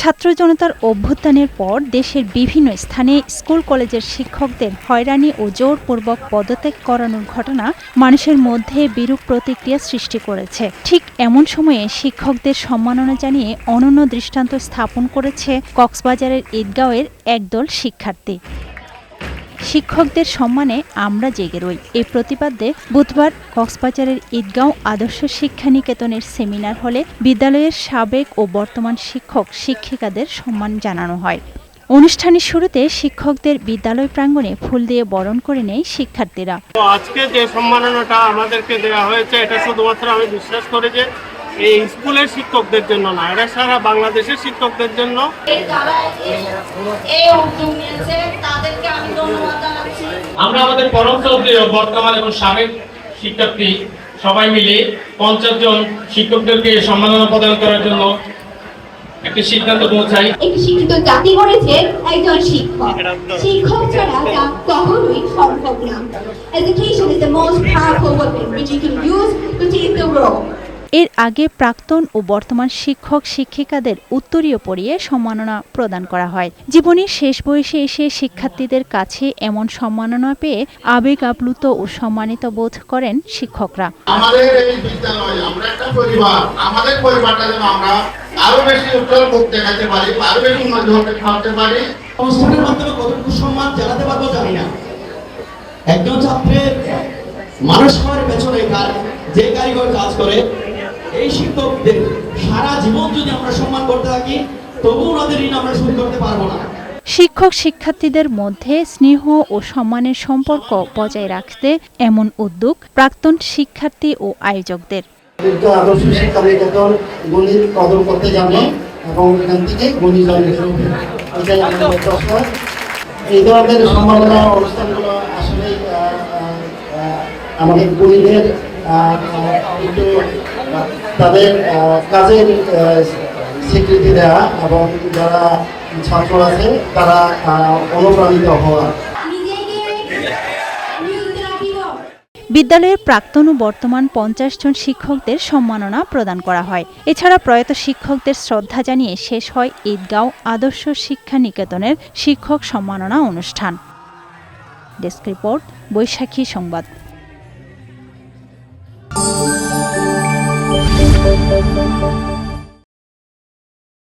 ছাত্র জনতার অভ্যুত্থানের পর দেশের বিভিন্ন স্থানে স্কুল কলেজের শিক্ষকদের হয়রানি ও জোরপূর্বক পদত্যাগ করানোর ঘটনা মানুষের মধ্যে বিরূপ প্রতিক্রিয়া সৃষ্টি করেছে। ঠিক এমন সময়ে শিক্ষকদের সম্মাননা জানিয়ে অনন্য দৃষ্টান্ত স্থাপন করেছে কক্সবাজারের ঈদগাঁওয়ের একদল শিক্ষার্থী। শিক্ষকদের সম্মানে আমরা জেগে রই। এই প্রতিপাদ্যে বুধবার কক্সবাজারের ঈদগাঁও আদর্শ শিক্ষা নিকেতনের সেমিনার হলে বিদ্যালয়ের সাবেক ও বর্তমান শিক্ষক, শিক্ষিকাদের সম্মান জানানো হয়। অনুষ্ঠানের শুরুতে শিক্ষকদের বিদ্যালয় প্রাঙ্গণে ফুল দিয়ে বরণ করে নেয় শিক্ষার্থীরা। আজকে যে সম্মাননাটা আমাদেরকে দেওয়া হয়েছে, এটা শুধুমাত্র আমি বিশ্বাস করি যে এই স্কুলের শিক্ষকদের জন্য না এটা সারা বাংলাদেশের শিক্ষকদের জন্য। এই যারা এই- এই উদ্যোগ নিয়েছে তাদেরকে আমি ধন্যবাদ জানাচ্ছি। আমরা আমাদের পরম চৌধুরী ও বর্তমান এবং সাবেক শিক্ষার্থী সবাই মিলে পঞ্চাশ জন শিক্ষকদেরকে সম্মাননা প্রদান করার জন্য একটি সিদ্ধান্ত পৌঁছাই। একটি শিক্ষিত জাতি গড়েছে একজন শিক্ষক। শিক্ষক ছাড়া তা কখনোই সম্ভব না। Education is the most powerful weapon which you can use to change the world. এর আগে প্রাক্তন ও বর্তমান শিক্ষক শিক্ষিকাদের উত্তরীয় পড়িয়ে সম্মাননা প্রদান করা হয়। জীবনের শেষ বয়সে এসে শিক্ষার্থীদের কাছে এমন সম্মাননা পেয়ে আবেগ আপ্লুত ও সম্মানিত বোধ করেন শিক্ষকরা। আমাদের এই বিদ্যালয় আমরা একটা পরিবার আমাদের পরিবারটা যেন আমরা আরও বেশি উজ্জ্বল মুখ দেখাতে পারি আরও বেশি উন্নতি হতে পারি। অনুষ্ঠানের মাধ্যমে কতটুকু সম্মান জানাতে পারব জানি না। একজন ছাত্রের মানুষ হওয়ার পেছনে কার- যে কারিগর কাজ করে এই শিক্ষকদের সারা জীবন যদি আমরা সম্মান করতে থাকি তবু ওনাদের ঋণ আমরা শোধ করতে পারব না। শিক্ষক শিক্ষার্থীদের মধ্যে স্নেহ ও সম্মানের সম্পর্ক বজায় রাখতে এমন উদ্যোগ প্রাক্তন শিক্ষার্থী ও আয়োজকদের। আদর্শ শিক্ষা নিকেতন গণিত কদর করতে জানে এবং এখান থেকে গণিত জানে। এটাই আমাদের প্রশ্ন এই ধরনের সম্মাননা অনুষ্ঠানগুলো আসলে আমাদের গণিতের একটু তাদের কাজের স্বীকৃতি দেওয়া এবং যারা ছাত্র আছে, তারা অনুপ্রাণিত হওয়া। বিদ্যালয়ের প্রাক্তন ও বর্তমান পঞ্চাশ জন শিক্ষকদের সম্মাননা প্রদান করা হয়। এছাড়া প্রয়াত শিক্ষকদের শ্রদ্ধা জানিয়ে শেষ হয় ঈদগাঁও আদর্শ শিক্ষা নিকেতনের শিক্ষক সম্মাননা অনুষ্ঠান। ডেস্ক রিপোর্ট, বৈশাখী সংবাদ।